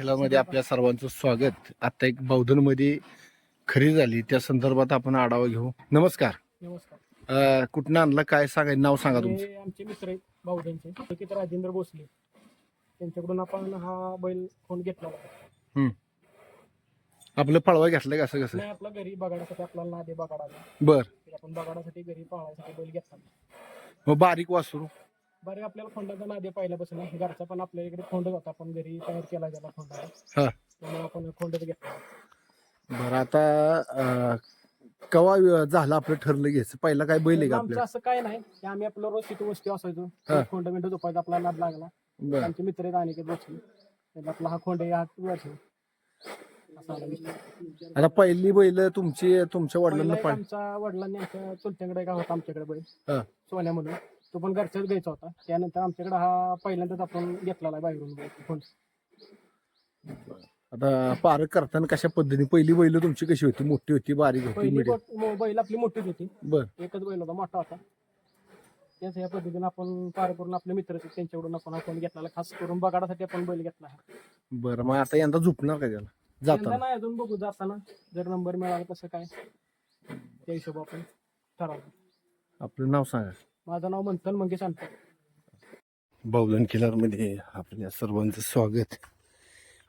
खेळामध्ये आपल्या सर्वांचं स्वागत. आता एक बौद्धनमध्ये खरी झाली. त्या संदर्भात आपण आढावा घेऊ. नमस्कार. नमस्कार. अं, कुठनं आणलं? काय सांगा नाव सांगा तुमचं. हे आमचे मित्र आहेत बाहुद्यांचे निकित राजेंद्र भोसले. त्यांच्याकडून आपण हा बैल फोन घेतला होता. आपलं पळवा घेतलं का असं कसं नाही आपला घरी बगाडासाठी आपल्याला नादे बगाडाला. बर. आपण बगाडासाठी घरी पाहण्यासाठी बैल घेतला. मग बारीक वासरू. बरे आपल्याला खोंडाचा नादे पहिल्यापासून घरचा पण आपल्या इकडे खोंडच होता आपण घरी तयार केला गेला हा. खोंडा त्यामुळे आपण खोंडच घेतला बरं आता अं, कवा वि- झालं आपलं ठरलं घ्यायचं? पहिला काय बैल आहे का आमचं आपल्या असं काय नाही की आम्ही आपलं रोज तिथे वस्ती असायचो. हा. खोंड मिंट झोपायचा आपला नाद लागला. बर. आमचे मित्र आहेत आणि त्यांना आपला हा खोंड आहे हा वर्ष असा आला विषय. आता पहिली बैल तुमची तुमच्या पहिला वडिलांना एक आमच्या वडिलांनी आमच्या चुलत्याकडे का होता आमच्याकडे बैल. हा. सोन्या म्हणून. तो पण घरच्याच घ्यायचा होता. त्यानंतर आमच्याकडे हा पहिल्यांदाच आपण घेतलेला आहे बाहेरून फोन आता पारक करताना कशा पद्धतीने? पहिली बैल तुमची कशी होती? मोठी होती बारीक होती पहिली मो- बैल आपली मोठीच होती. बर. एकच बैल होता मोठा होता. त्याच या पद्धतीने आपण पार करून आपले मित्र आहेत, त्यांच्याकडून आपण आपण घेतलेला खास करून बगाडासाठी आपण बैल घेतला बरं मग आता यंदा झोपणार का त्याला? यंदा जाताना नाही अजून बघू जाताना. जर नंबर मिळाला कसं काय त्या हिशोब आपण ठरवलं आपलं नाव सांगा. माझं नाव मंथन मंगेश अंतर बावलन किल्ल्यामध्ये आपल्या सर्वांचं स्वागत.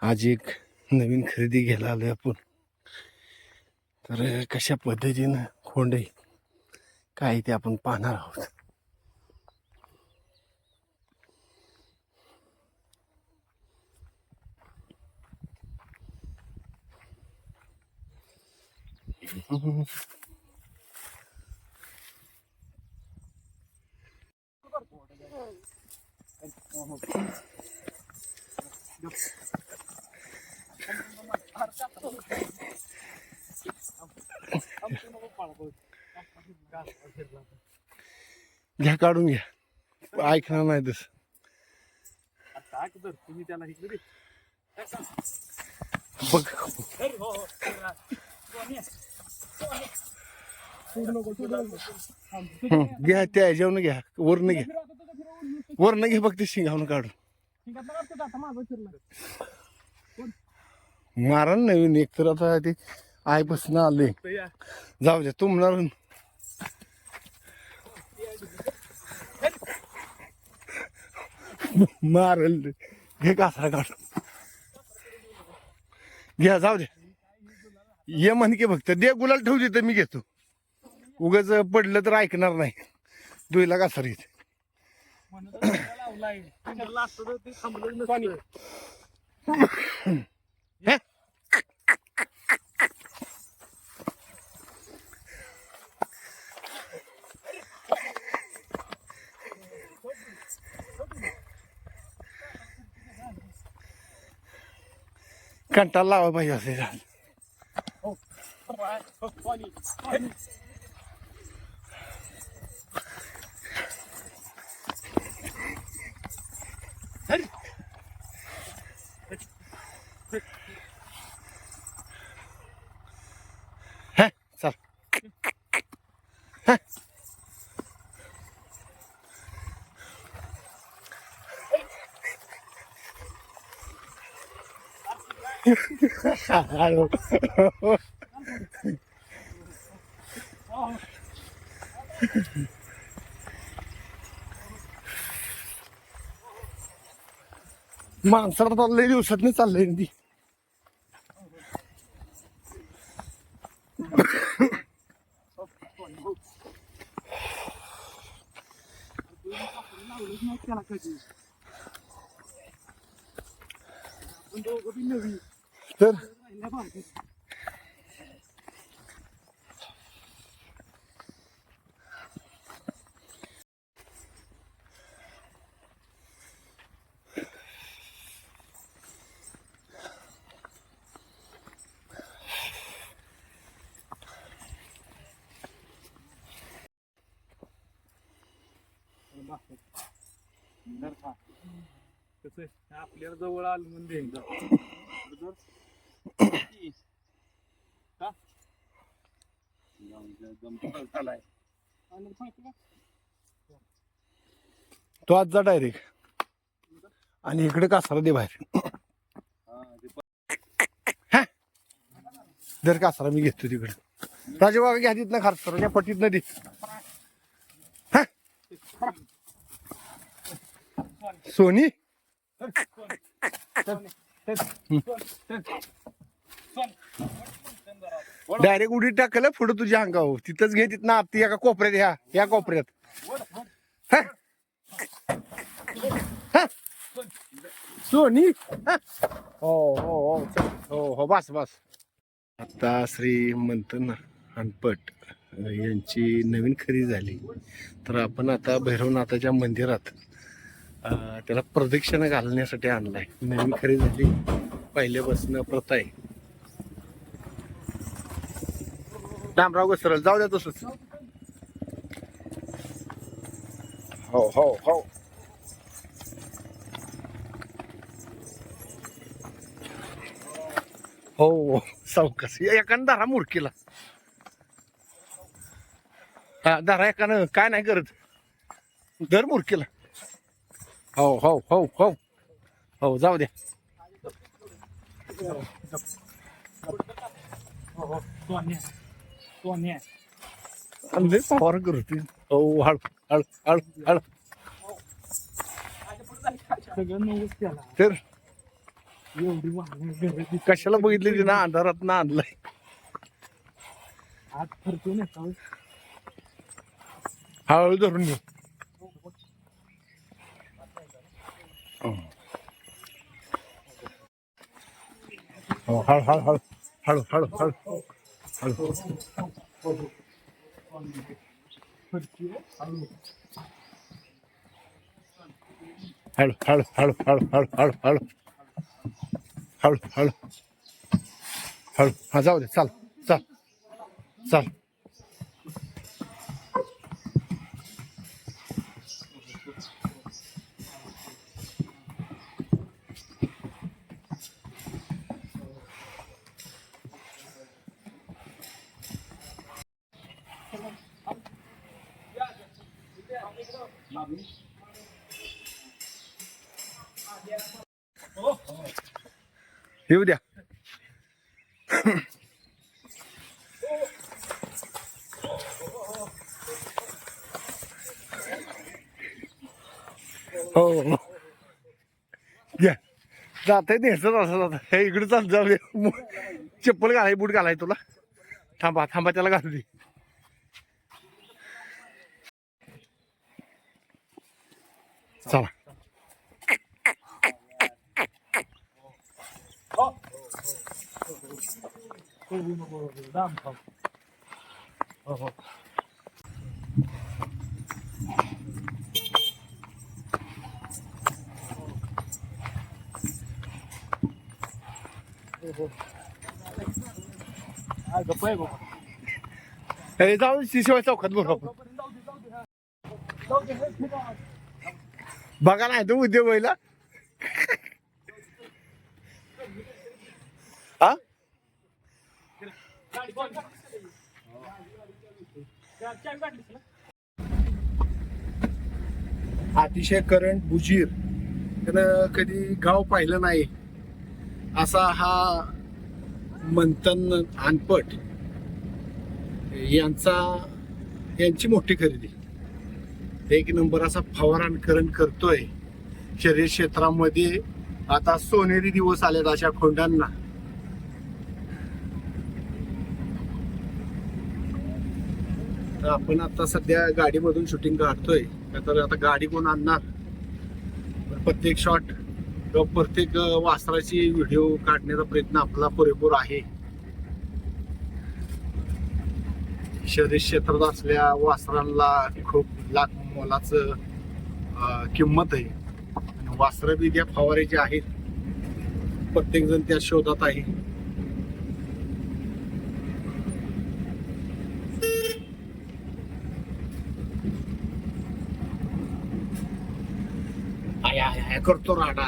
आज एक नवीन खरेदी घ्यायला आलोय आपण. तर कशा पद्धतीनं खोंड काय ते आपण पाहणार आहोत. घ्या काढून घ्या. ऐकणार नाही तस. तुम्ही त्याला इकडे बघ. घ्या त्या ह्याच्यावरनं घ्या. वरनं घ्या. वरनं घ्या बघ ते शिंगावून काढून. मारा नवीन एक तर आता ते आईपासून आले. जाऊ द्या तुमणार मारल. घे कासरा काढ घ्या जाऊ द्या. ये म्हण की फक्त. दे गुलाल ठेवू तर मी घेतो. उगाच पडलं तर ऐकणार नाही. दुईला का सर इथे कंटाळा लावा पाहिजे असे. Hallå. माणसाला तर लई दिवसात नाही चाललंय ना ती तर कसं आपल्याला जवळ आलं म्हणजे तो आज जा डायरेक्ट आणि इकडे कासारा दे बाहेर जर कासारा मी घेतो तिकडे राजेबाबा घ्या तिथनं खासरा पटीत नदी सोनी सोनी डायरेक्ट उडी टाकलं पुढे तुझ्या अंगावर. तिथंच घे तिथनं आत्ती एका कोपऱ्यात ह्या या कोपऱ्यात? सोनी हा? हो हो हो. हो बस बस. आता श्री मंथन हनपट यांची नवीन खरेदी झाली. तर आपण आता भैरवनाथाच्या मंदिरात त्याला प्रदक्षिणा घालण्यासाठी आणलाय. नवीन खरेदी झाली. पहिल्यापासून प्रथा आहे. रामराव घसरल जाऊ द्या तसंच हो हो हो हो सावकाश एकानं धरा मुडकीला हा धरा एकानं काय नाही करत दर मुडकीला हो हो हो हो हो जाऊ द्या हो हो सोन्या लय करते हो हळ हळ हळ हळ सगळं नवस त्याला तर एवढी वाहनं घरं कशाला बघितली तिनं अंधारात ना आणलाय आज हळू धरून घेऊ हो हळ हळ हळ हळू हळू हळू हळू हळू हळू हळू हळू हळू हळू हळू हळू हळू हळू हा जाऊ दे चाल चाल चाल येऊ द्या. हो हो, हो. घ्या. जाते न्यायचं असं जात हे इकडे चाल जाऊ दे. चप्पल घालाय बूट घालाय तुला. थांबा थांबा त्याला घालू दे. चला. दाम खाऊ हो हो गप्प आहे बाबा हे जाऊ शिशिवाय चौकात बघू आपण बघा नाही तू उद्योग व्हायला हा गाडी बंद. त्या- चावी काढलीस ना? अतिशय करंट बुजीर त्यानं कधी गाव पाहिलं नाही असा हा मंथन अनपट यांचा यांची मोठी खरेदी. एक नंबर असा फवारणकरण करतोय. शरीर क्षेत्रामध्ये आता सोनेरी दिवस आलेत अशा खोंडांना तर आपण आता सध्या गाडीमधून शूटिंग काढतोय. तर आता गाडी कोण आणणार? प्रत्येक शॉट किंवा प्रत्येक वासराची व्हिडिओ काढण्याचा प्रयत्न आपला पुरेपूर आहे. शहरी क्षेत्रात असल्या वासरांना खूप लाख मोलाचं किंमत आहे. आणि वासरं बी त्या फवारे जे आहेत. प्रत्येक जण त्या शोधात आहे. काय करतो राडा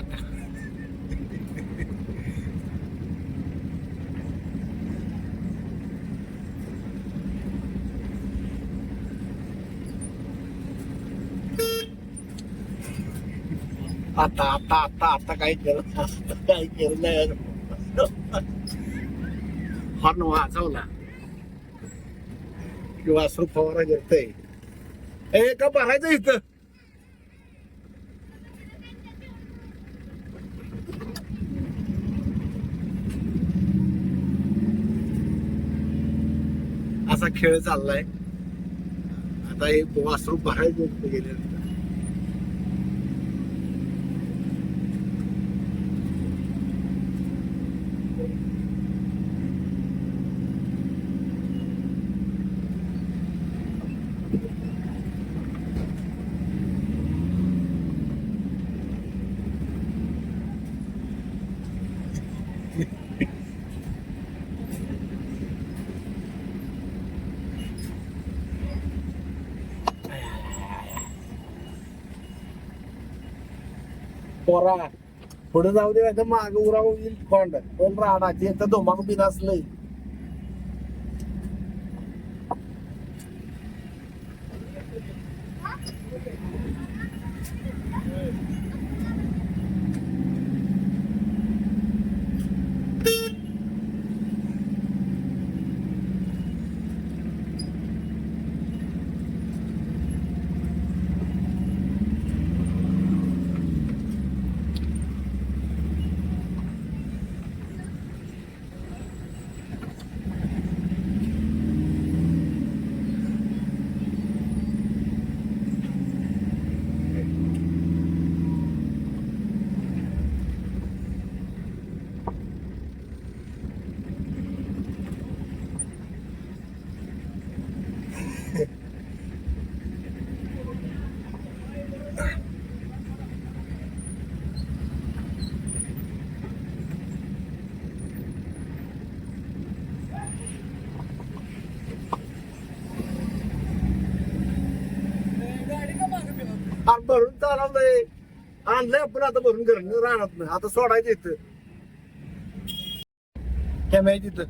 आता आता आता आता आता काय केलं आता काय केलं नाही हॉर्न वाजवला किंवा वासरू फवारा करतय ए का भरायचं इथं असा खेळ चाललाय. आता हे वासरू भरायचं गेले. पोरा पुढे जाऊ दे तर माग उराव येईल खोंड पण राहणार तर धोमाक बिन असलंय आणि भरून चालवलंय आपण आता भरून घरून राहणार नाही. आता सोडायचं इथं. कॅमेरा तिथं.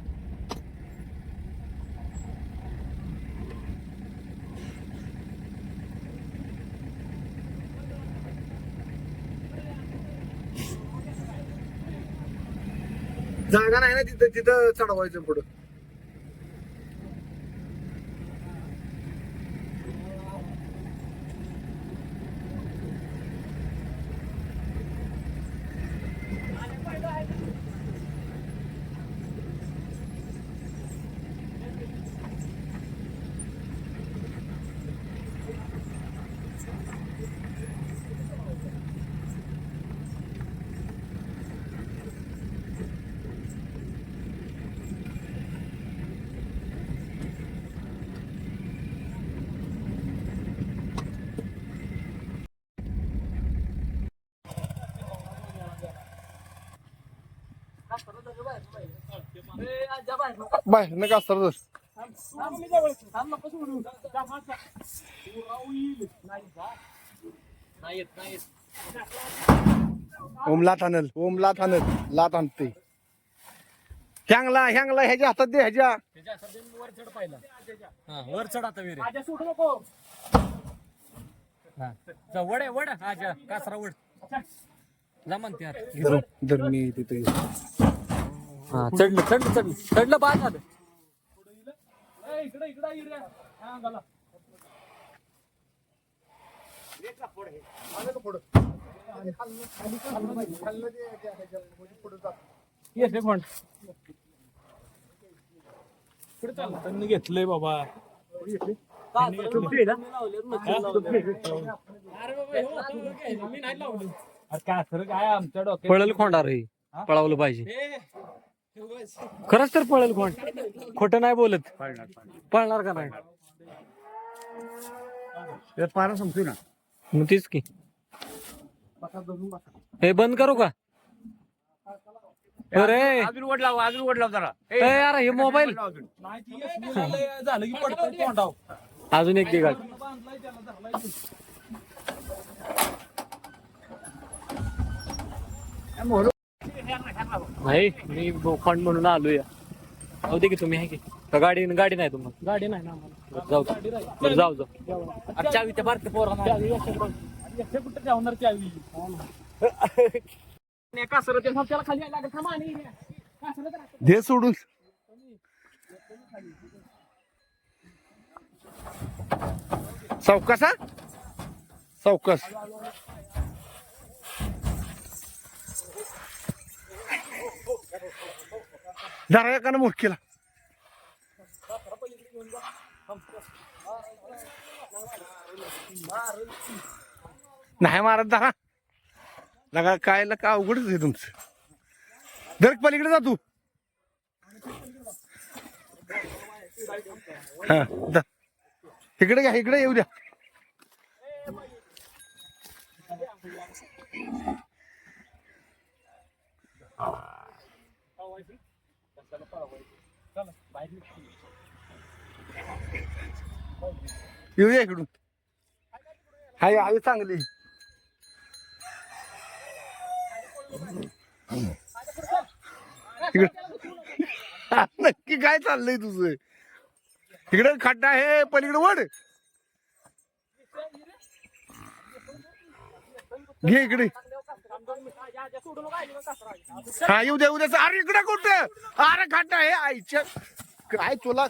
जागा नाही ना तिथं. तिथं चढवायचं पुढं. बाहेर नका सर ओम लाथ आणल ओम लाथ आणल लाथ आणते. ह्यांगला ह्यांगला ह्याच्या हातात दे ह्याच्या. वर चढ पाहिला वर चढ आता विरे आजा सुटू नको. वड आहे वड. आजा कासरा वड. जा म्हणते धर धर मी तिथे. हा चढलं चढलं चढलं चढलं बाद झालं इकडे इकडे त्यांनी घेतलंय बाबा काय आमच्या डोक्यात पळेल खोंडार हे पळावलं पाहिजे खरंच तर पळेल खोंड खोटं नाही बोलत. पळणार का नाही? पारा संपतो ना. मग तीच की. हे बंद करू का? अरे. अजून वड लाव अजून वड लाव जरा. ए, यार हे मोबाईल. झालंय- झालं की तोंडाव अजून एक झालाय नाही मी बोखंड म्हणून आलो या जाऊ दे की तुम्ही आहे की. गाडी गाडी नाही तुम्हाला? गाडी नाही ना जाऊ जाऊ. बरं जाऊ जाऊ. चावी त्या बारक्या पोराला नाही. चावी. चावी दे सोडून. हा? सावकास जरा एकानं केला. नाही मारत जरा लगा काय का अवघडच आहे तुमचं? दर पलीकडे जा तू. हा जा. इकडे घ्या इकडे येऊ द्या. येऊ द्या इकडून. हाय आहे चांगली. इकडे. नक्की काय चाललंय तुझं? तिकडे खड्डा आहे पलीकडे वड. घे इकडे. हा येऊ दे उद्याच अरे इकडे कुठं? अरे खड्डा आहे आईच्या. काय तुला?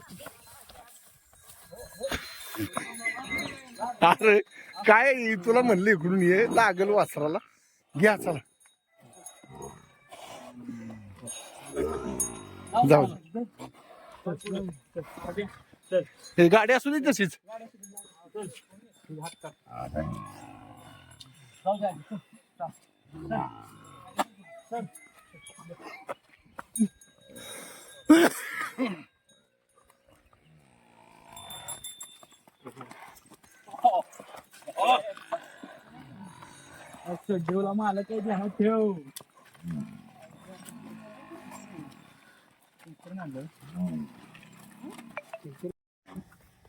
अरे काय तुला म्हणलं इकडून? ये लागल वासराला. घ्या चला. जाऊ हे गाडी असू दे तशीच. जेवला मला काही ध्यानात ठेव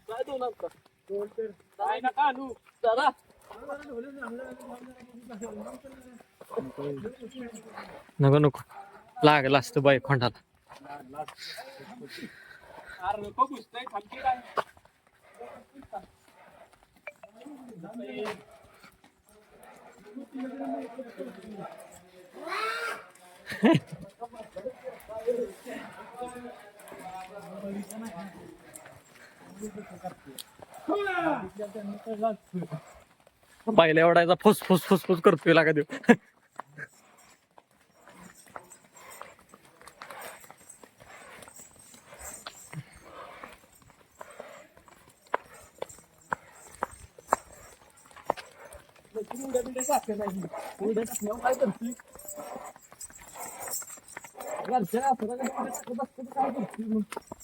काय दोन अंक? काय नका आणू. दादा नको नको. लागला असतं बाई खोंडाला. अरे नको एवढायचा फुस फुस फुस फुस करतोय लागा देऊ उड्या बिड्या टाकल्या नाही टाकल्यावर काय करते घरच्या असं काय करते, काय करते?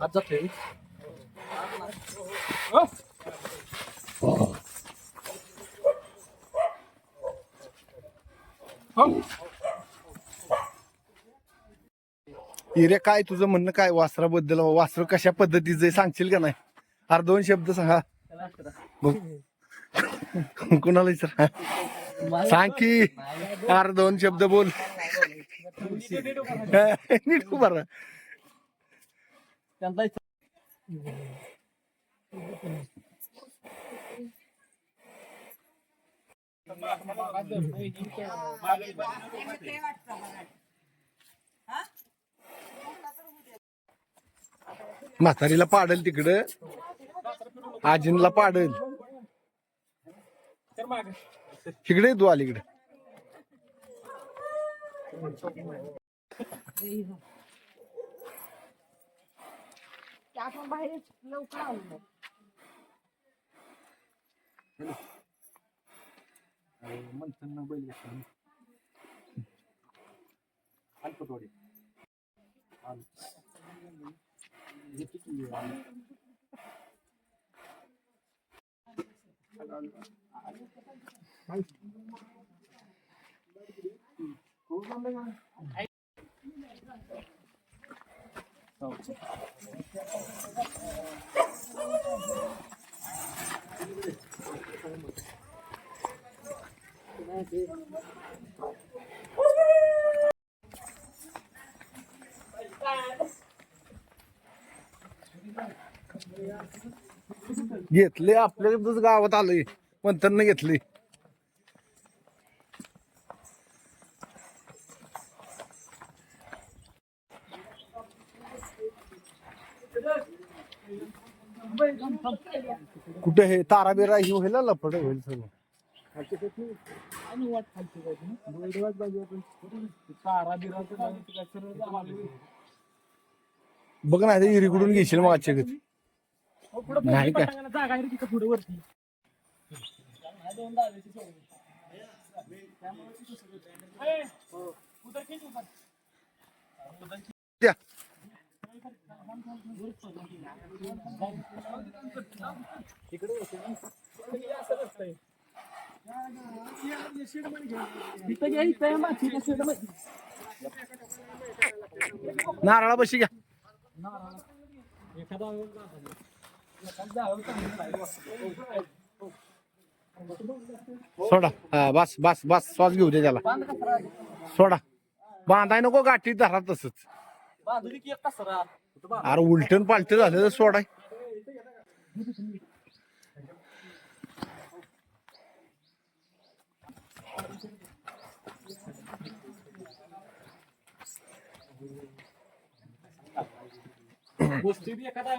आज जातोय हो. हो. इरे काय तुझं म्हणणं काय? वासराबद्दल वासर कशा पद्धतीचं आहे? सांगशील का नाही? अरे दोन शब्द सांगा. कुणाला विचार सांग की. अरे दोन शब्द बोल. नीट उभा राहा. म्हातारीला पाडल तिकडं आजीनला पाडल तिकडे येतो इकडे तू এখন বাইরে নৌকা আনবো मंथन बैल घेतला अल्पटवाडी Oh, घेतले आपल्या गावात आलंय. मंथन घेतली कुठे हे तारा बिरा ही होईल ना होईल सगळं. नाही, ते बघ ना ते इरीकडून घेशील मग आजच्या नाही का? पुढे वरती ए, उधर खेच ऊपर. द्या तिथं घ्या, इथं आहे मागच्या शेडमध्ये. नारळा बशी घ्या. सोडा. हा बस बस बस. श्वास घेऊ दे त्याला. सोडा. बांधाय नको गाठी धरा तसंच. बांधली की एक अरे उलटन पालट झालं तर सोडाय गोष्टी एखादा